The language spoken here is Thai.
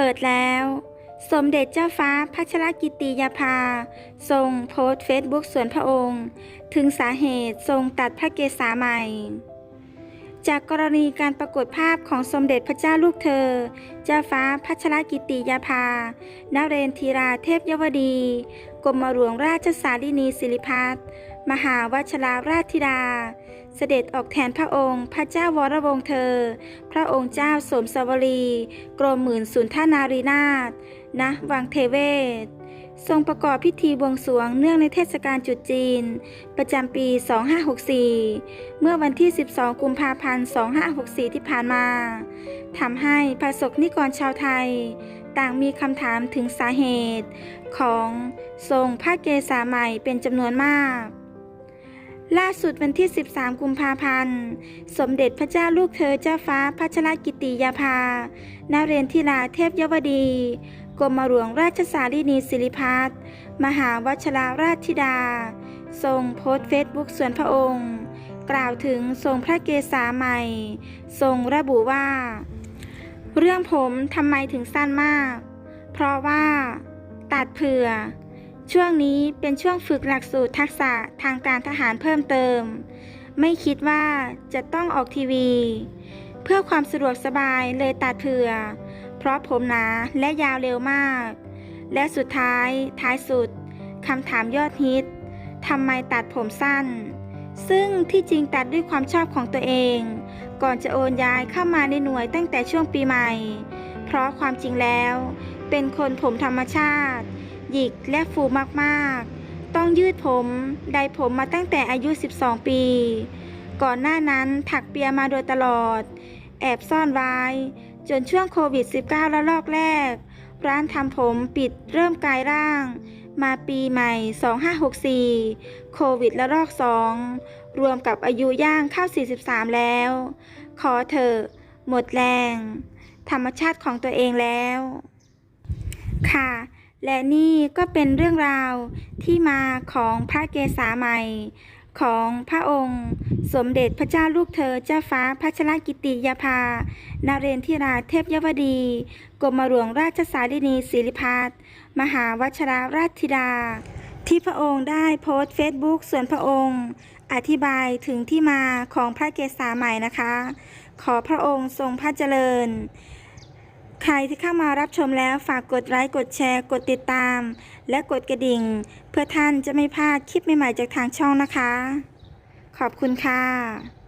ปิดแล้ว สมเด็จเจ้าฟ้าพัชรกิติยาภา ทรงโพสต์เฟซบุ๊กส่วนพระองค์ ถึงสาเหตุทรงตัดพระเกศาใหม่ จากกรณีการปรากฏภาพของสมเด็จพระเจ้าลูกเธอ เจ้าฟ้าพัชรกิติยาภานเรนธีราเทพยวดี กรมหลวงราชสารินีสิริพัฒน์มหาวชราราชธิดา เสด็จออกแทนพระองค์ พระเจ้าวรวงศ์เธอ พระองค์เจ้าสมสวรี กรมหมื่นสุนทนารีนาถณวังเทเวศ ทรงประกอบพิธีบวงสรวงเนื่องในเทศกาลจุดจีน ประจำปี 2564 เมื่อวันที่ 12 กุมภาพันธ์ 2564 ที่ผ่านมา ทำให้ประสบนิกรชาวไทย ต่างมีคำถามถึงสาเหตุของทรงพระเกศาใหม่เป็นจำนวนมาก ล่าสุดวันที่ 13 กุมภาพันธ์ สมเด็จพระเจ้าลูกเธอเจ้าฟ้าพัชรกิติยาภานาเรนทิราเทพยวดี กรมหลวงราชสารินีสิริพัฒน์มหาวชราราชธิดา ทรงโพสต์เฟซบุ๊กส่วนพระองค์ กล่าวถึงทรงพระเกศาใหม่ ทรงระบุว่า เรื่องผมทำไมถึงสั้นมาก เพราะว่าตัดเผื่อ ช่วงนี้เป็นช่วงฝึกหลักสูตรทักษะทางการทหารเพิ่มเติม ไม่คิดว่าจะต้องออกทีวี เพื่อความสะดวกสบายเลยตัดเผื่อ เพราะผมหนาและยาวเร็วมาก และสุดท้ายท้ายสุดคำถามยอดฮิตทำไมตัดผมสั้น ซึ่งที่จริงตัดด้วยความชอบของตัวเอง ก่อนจะโอนย้ายเข้ามาในหน่วยตั้งแต่ช่วงปีใหม่ เพราะความจริงแล้ว เป็นคนผมธรรมชาติ หยิกและฟูมากๆ ต้องยืดผมไดผมมาตั้งแต่อายุ 12 ปี ก่อนหน้านั้นถักเปียมาโดยตลอด แอบซ่อนไว้ จนช่วงโควิด -19 ระลอกแรก ร้านทำผมปิดเริ่มกลายร่าง มาปีใหม่ 2564 โควิดระลอก 2 รวมกับอายุย่างเข้า 43 แล้ว ขอเถอะหมดแรง ธรรมชาติของตัวเองแล้ว ค่ะ และนี่ก็เป็นเรื่องราวที่มาของพระเกศาใหม่ ของพระองค์ สมเด็จพระเจ้าลูกเธอเจ้าฟ้าพัชรกิติยาภานเรนทิราเทพยวดีกรมหลวงราชสารินีศิริพัฒน์มหาวชราราชธิดา ที่พระองค์ได้โพสต์เฟซบุ๊กส่วนพระองค์ อธิบายถึงที่มาของพระเกศาใหม่นะคะ ขอพระองค์ทรงพระเจริญ ใครที่เข้ามารับชมแล้วฝากกดไลค์กดแชร์ กดติดตาม และกดกระดิ่ง เพื่อท่านจะไม่พลาดคลิปใหม่ๆจากทางช่องนะคะ ขอบคุณค่ะ